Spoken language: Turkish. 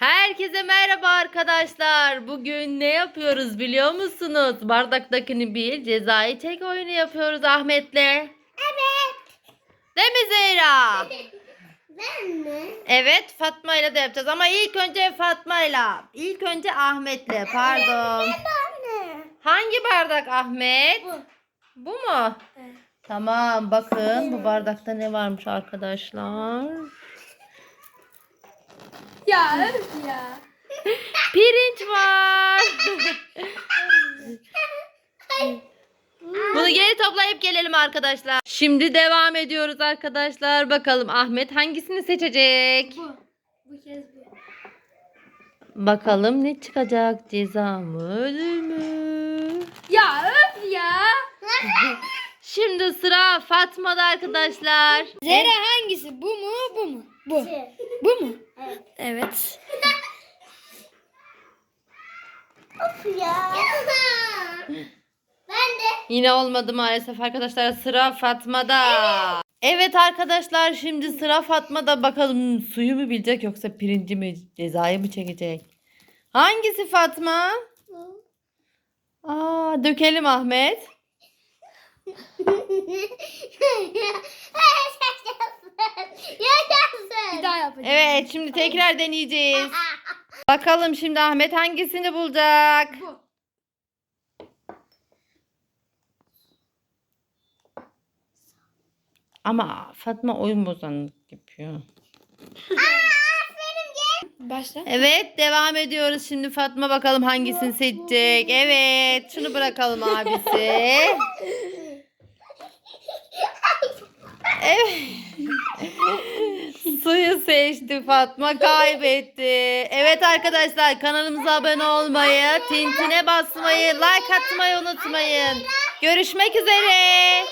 Herkese merhaba arkadaşlar. Bugün ne yapıyoruz biliyor musunuz? Bardaktakini bil, cezayı çek oyunu yapıyoruz Ahmet'le. Evet. Değil mi Zehra? Ben mi? Evet, Fatma ile de yapacağız ama ilk önce Fatma ile. İlk önce Ahmet'le. Pardon. Hangi bardak Ahmet? Bu. Bu mu? Evet. Tamam, bakın bu bardakta ne varmış arkadaşlar? Ya öf ya. Pirinç var. Bunu geri toplayıp gelelim arkadaşlar. Şimdi devam ediyoruz arkadaşlar. Bakalım Ahmet hangisini seçecek? Bu. Bu kez bu. Bakalım ne çıkacak? Ceza mı ödül mü? Ya öf ya. Şimdi sıra Fatma'da arkadaşlar. Zera hangisi? Bu mu bu mu? Bu. Bu mu? Evet. Evet. of ya. ben de. Yine olmadı maalesef arkadaşlar. Sıra Fatma'da. Evet arkadaşlar şimdi sıra Fatma'da. Bakalım suyu mu bilecek yoksa pirinci mi cezayı mı çekecek? Hangisi Fatma? Aa, dökelim Ahmet. Bir daha yapacağım. Evet şimdi tekrar deneyeceğiz. Bakalım şimdi Ahmet hangisini bulacak? Bu. Ama Fatma oyun bozanlık yapıyor. Başla. Evet devam ediyoruz. Şimdi Fatma bakalım hangisini seçecek. Evet şunu bırakalım abisi. Evet. Seçti Fatma kaybetti. Evet arkadaşlar kanalımıza abone olmayı, tintine basmayı, like atmayı unutmayın. Görüşmek üzere.